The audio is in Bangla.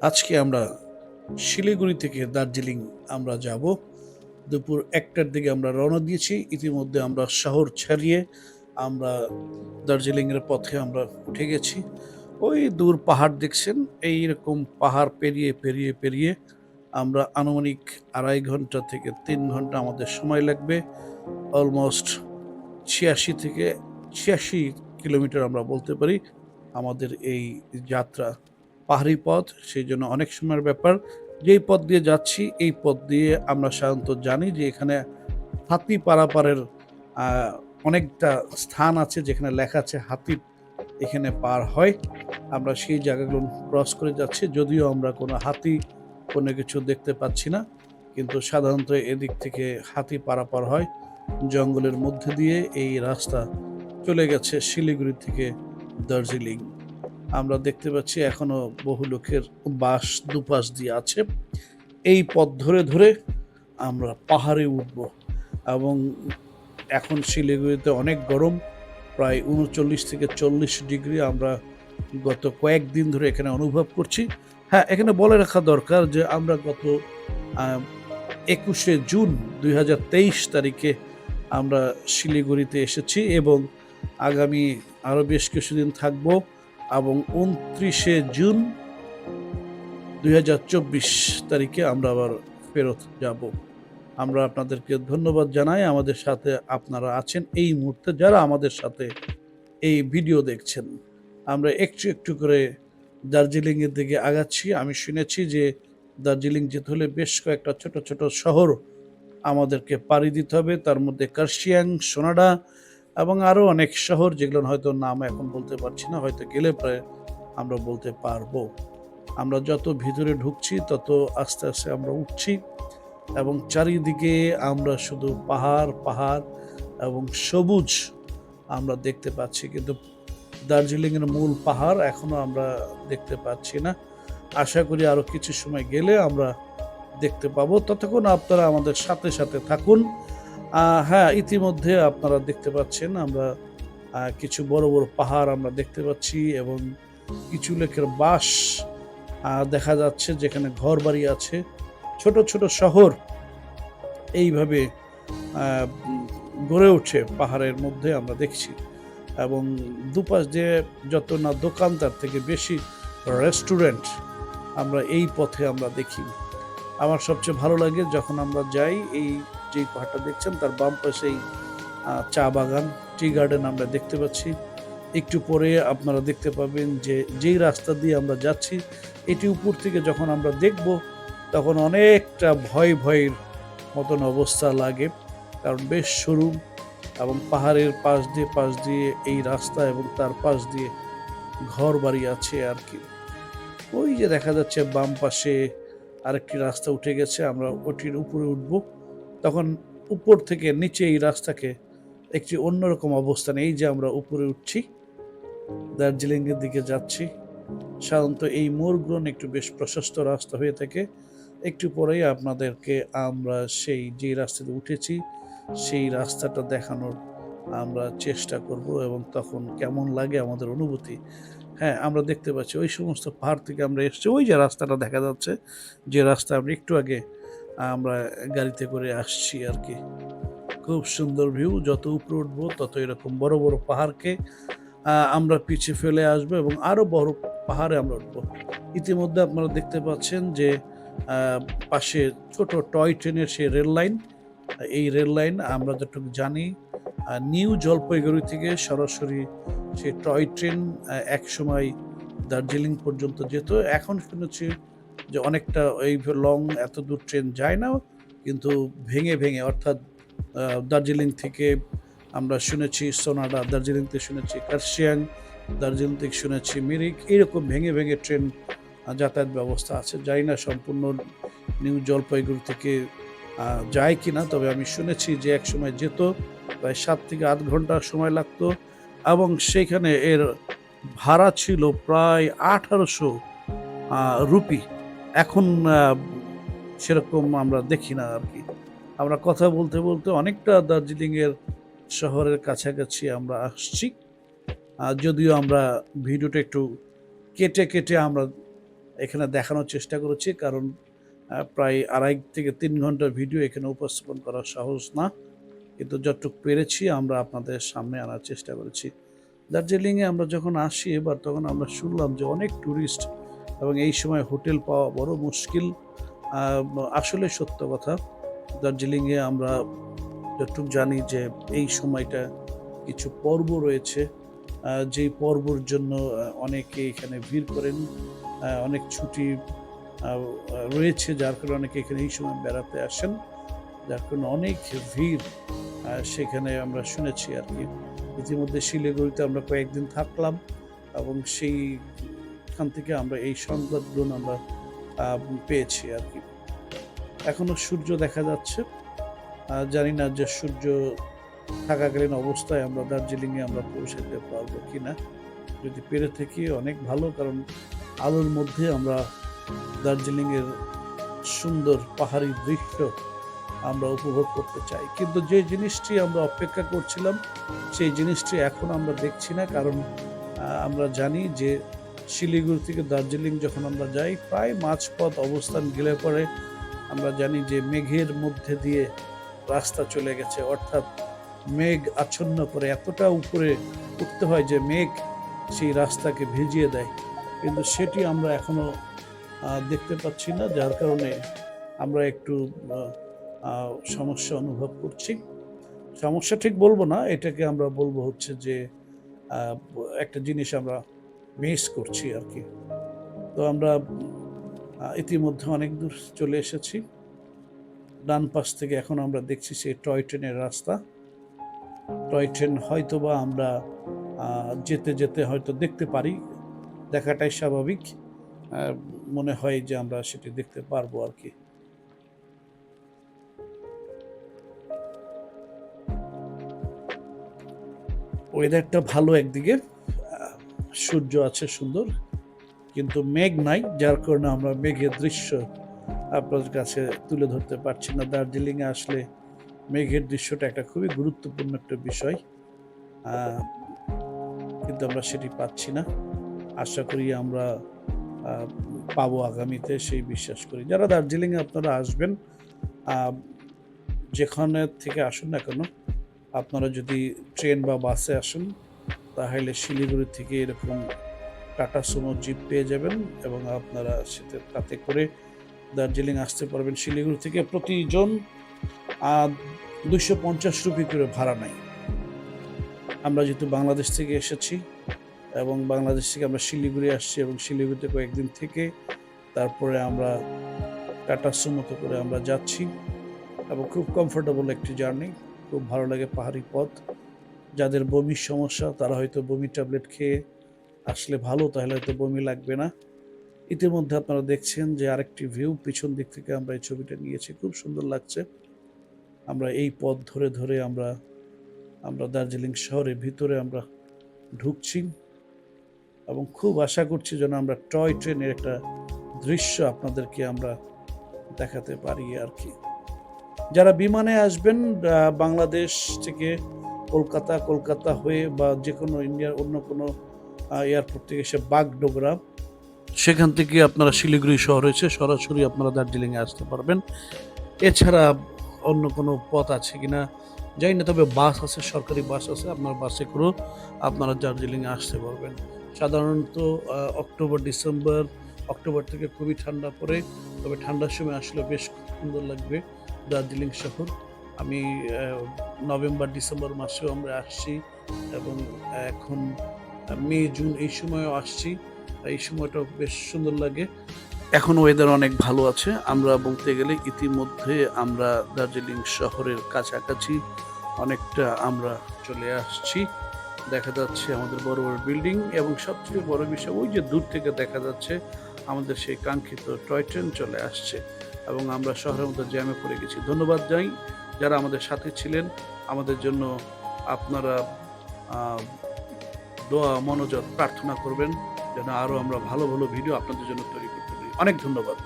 আজকে আমরা শিলিগুড়ি থেকে দার্জিলিং আমরা যাব। দুপুর একটার দিকে আমরা রওনা দিয়েছি। ইতিমধ্যে আমরা শহর ছাড়িয়ে আমরা দার্জিলিংয়ের পথে আমরা উঠে গেছি। ওই দূর পাহাড় দেখছেন এই রকম পাহাড় পেরিয়ে পেরিয়ে পেরিয়ে আমরা আনুমানিক আড়াই ঘণ্টা থেকে তিন ঘণ্টা আমাদের সময় লাগবে। অলমোস্ট ছিয়াশি থেকে ছিয়াশি কিলোমিটার আমরা বলতে পারি আমাদের এই যাত্রা। পাহাড়ি পথ, সেই জন্য অনেক সময়ের ব্যাপার। যেই পথ দিয়ে যাচ্ছি, এই পথ দিয়ে আমরা সাধারণত জানি যে এখানে হাতি পারাপারের অনেকটা স্থান আছে যেখানে লেখা আছে হাতি এখানে পার হয়। আমরা সেই জায়গাগুলো ক্রস করে যাচ্ছি, যদিও আমরা কোনো হাতি, কোনো কিছু দেখতে পাচ্ছি না। কিন্তু সাধারণত এদিক থেকে হাতি পারাপার হয়। জঙ্গলের মধ্যে দিয়ে এই রাস্তা চলে গেছে শিলিগুড়ি থেকে দার্জিলিং। আমরা দেখতে পাচ্ছি এখনও বহু লোকের বাস দুপাশ দিয়ে আছে। এই পথ ধরে ধরে আমরা পাহাড়ে উঠব এবং এখন শিলিগুড়িতে অনেক গরম, প্রায় উনচল্লিশ থেকে চল্লিশ ডিগ্রি। আমরা গত কয়েকদিন ধরে এখানে অনুভব করছি। হ্যাঁ এখানে বলে রাখা দরকার যে আমরা গত একুশে জুন দু হাজার তেইশ তারিখে আমরা শিলিগুড়িতে এসেছি এবং আগামী আরও বেশ কিছুদিন থাকব। এবং উনত্রিশে জুন দুই হাজার চব্বিশ তারিখে আমরা আবার ফেরত যাব। আমরা আপনাদেরকে ধন্যবাদ জানাই। আমাদের সাথে আপনারা আছেন এই মুহূর্তে যারা আমাদের সাথে এই ভিডিও দেখছেন। আমরা একটু একটু করে দার্জিলিংয়ের দিকে আগাচ্ছি। আমি শুনেছি যে দার্জিলিং যেতে হলে বেশ কয়েকটা ছোট ছোট শহর আমাদেরকে পাড়ি দিতে হবে। তার মধ্যে কার্শিয়াং, সোনাডা এবং আরও অনেক শহর যেগুলো হয়তো নাম এখন বলতে পারছি না, হয়তো গেলে পরে আমরা বলতে পারব। আমরা যত ভিতরে ঢুকছি, তত আস্তে আস্তে আমরা উঠছি এবং চারিদিকে আমরা শুধু পাহাড় পাহাড় এবং সবুজ আমরা দেখতে পাচ্ছি। কিন্তু দার্জিলিংয়ের মূল পাহাড় এখনও আমরা দেখতে পাচ্ছি না। আশা করি আরও কিছু সময় গেলে আমরা দেখতে পাবো। ততক্ষণ আপনারা আমাদের সাথে সাথে থাকুন। হ্যাঁ ইতিমধ্যে আপনারা দেখতে পাচ্ছেন আমরা কিছু বড় বড় পাহাড় আমরা দেখতে পাচ্ছি এবং কিছু লেখের বাস দেখা যাচ্ছে যেখানে ঘর বাড়ি আছে। ছোট ছোট শহর এইভাবে গড়ে উঠছে পাহাড়ের মধ্যে আমরা দেখছি এবং দুপাশ দিয়ে যত না দোকান তার থেকে বেশি রেস্টুরেন্ট আমরা এই পথে আমরা দেখি। আমার সবচেয়ে ভালো লাগে যখন আমরা যাই এই যে পাহাড়টা দেখছেন, তার বাম পাশেই চা বাগান, টি গার্ডেন আমরা দেখতে পাচ্ছি। একটু পরে আপনারা দেখতে পাবেন যে যেই রাস্তা দিয়ে আমরা যাচ্ছি, এটি উপর থেকে যখন আমরা দেখব, তখন অনেকটা ভয় ভয়ের মতন অবস্থা লাগে। কারণ বেশ সরু এবং পাহাড়ের পাশ দিয়ে পাশ দিয়ে এই রাস্তা এবং তার পাশ দিয়ে ঘর বাড়ি আছে আর কি। ওই যে দেখা যাচ্ছে বাম পাশে আরেকটি রাস্তা উঠে গেছে, আমরা ওটির উপরে উঠব। তখন উপর থেকে নিচে এই রাস্তাকে একটি অন্যরকম অবস্থান এই যে আমরা উপরে উঠছি, দার্জিলিংয়ের দিকে যাচ্ছি, সাধারণত এই মোড়গুলো একটু বেশ প্রশস্ত রাস্তা হয়ে থাকে। একটু পরেই আপনাদেরকে আমরা সেই যে রাস্তাতে উঠেছি, সেই রাস্তাটা দেখানোর আমরা চেষ্টা করব এবং তখন কেমন লাগে আমাদের অনুভূতি। হ্যাঁ আমরা দেখতে পাচ্ছি ওই সমস্ত পাহাড় থেকে আমরা এসেছি। ওই যে রাস্তাটা দেখা যাচ্ছে, যে রাস্তা আমরা একটু আগে আমরা গাড়িতে করে আসছি আর কি। খুব সুন্দর ভিউ যত উপরে উঠবো তত এরকম বড় বড় পাহাড়কে আমরা পিছিয়ে ফেলে আসব এবং আরও বড় পাহাড়ে আমরা উঠবো। ইতিমধ্যে আপনারা দেখতে পাচ্ছেন যে পাশে ছোট টয় ট্রেনের সেই রেল লাইন, এই রেল লাইন আমরা যতটুকু জানি নিউ জলপাইগুড়ি থেকে সরাসরি সেই টয় ট্রেন এক সময় দার্জিলিং পর্যন্ত যেত। এখন শুনেছি যে অনেকটা এই লং এত দূর ট্রেন যায় না, কিন্তু ভেঙে ভেঙে, অর্থাৎ দার্জিলিং থেকে আমরা শুনেছি সোনাডা, দার্জিলিং থেকে শুনেছি কার্শিয়াং, দার্জিলিং থেকে শুনেছি মিরিক, এরকম ভেঙে ভেঙে ট্রেন যাতায়াত ব্যবস্থা আছে। জানি না সম্পূর্ণ নিউ জলপাইগুড়ি থেকে যায় কি না তবে আমি শুনেছি যে এক সময় যেত, প্রায় সাত থেকে আট ঘণ্টা সময় লাগতো এবং সেখানে এর ভাড়া ছিল প্রায় আঠারোশো রুপি। এখন সেরকম আমরা দেখি না আর কি। আমরা কথা বলতে বলতে অনেকটা দার্জিলিংয়ের শহরের কাছাকাছি আমরা আসছি। যদিও আমরা ভিডিওটা একটু কেটে কেটে আমরা এখানে দেখানোর চেষ্টা করেছি, কারণ প্রায় আড়াই থেকে তিন ঘণ্টার ভিডিও এখানে উপস্থাপন করা সহজ না। কিন্তু যতটুকু পেরেছি আমরা আপনাদের সামনে আনার চেষ্টা করেছি। দার্জিলিংয়ে আমরা যখন আসি, এবার তখন আমরা শুনলাম যে অনেক ট্যুরিস্ট এবং এই সময় হোটেল পাওয়া বড় মুশকিল। আসলে সত্য কথা, দার্জিলিংয়ে আমরা যতটুকু জানি যে এই সময়টা কিছু পর্ব রয়েছে। যেই পর্বর জন্য অনেকে এখানে ভিড় করেন অনেক ছুটি রয়েছে, যার কারণে অনেকে এখানে এই সময় বেড়াতে আসেন। যার কারণে অনেক ভিড় সেখানে আমরা শুনেছি আর কি। ইতিমধ্যে শিলিগুড়িতে আমরা কয়েকদিন থাকলাম এবং সেইখান থেকে আমরা এই সংবাদগুলো আমরা পেয়েছি আর কি। এখনও সূর্য দেখা যাচ্ছে। জানি না যে সূর্য থাকাকালীন অবস্থায় আমরা দার্জিলিংয়ে আমরা পৌঁছাতে পারব কি না যদি পেরে থাকি অনেক ভালো, কারণ আলোর মধ্যে আমরা দার্জিলিংয়ের সুন্দর পাহাড়ি দৃশ্য আমরা উপভোগ করতে চাই। কিন্তু যে জিনিসটি আমরা অপেক্ষা করছিলাম, সেই জিনিসটি এখন আমরা দেখছি না, কারণ আমরা জানি যে শিলিগুড়ি থেকে দার্জিলিং যখন আমরা যাই, প্রায় মাঝপথ অবস্থান গেলে পরে আমরা জানি যে মেঘের মধ্যে দিয়ে রাস্তা চলে গেছে। অর্থাৎ মেঘ আচ্ছন্ন করে, এতটা উপরে উঠতে হয় যে মেঘ সেই রাস্তাকে ভিজিয়ে দেয়। কিন্তু সেটি আমরা এখনও দেখতে পাচ্ছি না, যার কারণে আমরা একটু সমস্যা অনুভব করছি। সমস্যা ঠিক বলব না, এটাকে আমরা বলব হচ্ছে যে একটা জিনিস আমরা মিস করছি আর কি তো আমরা ইতিমধ্যে অনেক দূর চলে এসেছি। ডান পাশ থেকে এখন আমরা দেখছি সেই টয় ট্রেনের রাস্তা। টয় ট্রেন হয়তো বা আমরা যেতে যেতে হয়তো দেখতে পারি। দেখাটাই স্বাভাবিক। মনে হয় যে আমরা সেটি দেখতে পারব আর কি ওয়েদারটা ভালো একদিকে। সূর্য আছে সুন্দর, কিন্তু মেঘ নাই, যার কারণে আমরা মেঘের দৃশ্য আপনার কাছে তুলে ধরতে পারছি না। দার্জিলিংয়ে আসলে মেঘের দৃশ্যটা একটা খুবই গুরুত্বপূর্ণ একটা বিষয় কিন্তু আমরা সেটি পাচ্ছি না। আশা করি আমরা পাবো আগামীতে, সেই বিশ্বাস করি। যারা দার্জিলিংয়ে আপনারা আসবেন যেখানে থেকে আসুন না কেন, আপনারা যদি ট্রেন বা বাসে আসেন তাহলে শিলিগুড়ি থেকে এরকম টাটা সুমো জিপ পেয়ে যাবেন এবং আপনারা সেটা তাতে করে দার্জিলিং আসতে পারবেন। শিলিগুড়ি থেকে প্রতিজন দুশো পঞ্চাশ রুপি করে ভাড়া নেয়। আমরা যেহেতু বাংলাদেশ থেকে এসেছি এবং বাংলাদেশ থেকে আমরা শিলিগুড়ি আসছি এবং শিলিগুড়িতে কয়েকদিন থেকে তারপরে আমরা টাটা সুমোতে করে আমরা যাচ্ছি। এবং খুব কমফোর্টেবল একটি জার্নি খুব ভালো লাগে পাহাড়ি পথ। যাদের বমির সমস্যা, তারা হয়তো বমি ট্যাবলেট খেয়ে আসলে ভালো, তাহলে হয়তো বমি লাগবে না। ইতিমধ্যে আপনারা দেখছেন যে আরেকটি ভিউ পিছন দিক থেকে আমরা এই ছবিটা নিয়েছি। খুব সুন্দর লাগছে। আমরা এই পথ ধরে ধরে আমরা আমরা দার্জিলিং শহরের ভিতরে আমরা ঢুকছি এবং খুব আশা করছি যেন আমরা টয় ট্রেনের একটা দৃশ্য আপনাদেরকে আমরা দেখাতে পারি আর কি। যারা বিমানে আসবেন বাংলাদেশ থেকে কলকাতা কলকাতা হয়ে বা যে কোনো ইন্ডিয়ার অন্য কোনো এয়ারপোর্ট থেকে এসে বাগডোগরা, সেখান থেকে আপনারা শিলিগুড়ি শহর হয়েছে, সরাসরি আপনারা দার্জিলিংয়ে আসতে পারবেন। এছাড়া অন্য কোনো পথ আছে কিনা যাই না, তবে বাস আছে, সরকারি বাস আছে, আপনার বাসে করেও আপনারা দার্জিলিংয়ে আসতে পারবেন। সাধারণত অক্টোবর, ডিসেম্বর, অক্টোবর থেকে খুবই ঠান্ডা পড়ে, তবে ঠান্ডার সময় আসলে বেশ সুন্দর লাগবে দার্জিলিং শহর। আমি নভেম্বর, ডিসেম্বর মাসেও আমরা আসছি এবং এখন মে, জুন এই সময়ও আসছি। এই সময়টাও বেশ সুন্দর লাগে। এখন ওয়েদার অনেক ভালো আছে। আমরা বলতে গেলে ইতিমধ্যে আমরা দার্জিলিং শহরের কাছাকাছি অনেকটা আমরা চলে আসছি। দেখা যাচ্ছে আমাদের বড় বড় বিল্ডিং এবং সবচেয়ে বড় বিষয় ওই যে দূর থেকে দেখা যাচ্ছে আমাদের সেই কাঙ্ক্ষিত টয় ট্রেন চলে আসছে এবং আমরা শহরের মধ্যে জ্যামে পড়ে গেছি। ধন্যবাদ জানাই। যারা আমাদের সাথে ছিলেন, আমাদের জন্য আপনারা দোয়া, মনোযোগ, প্রার্থনা করবেন, যেন আরও আমরা ভালো ভালো ভিডিও আপনাদের জন্য তৈরি করতে পারি। অনেক ধন্যবাদ।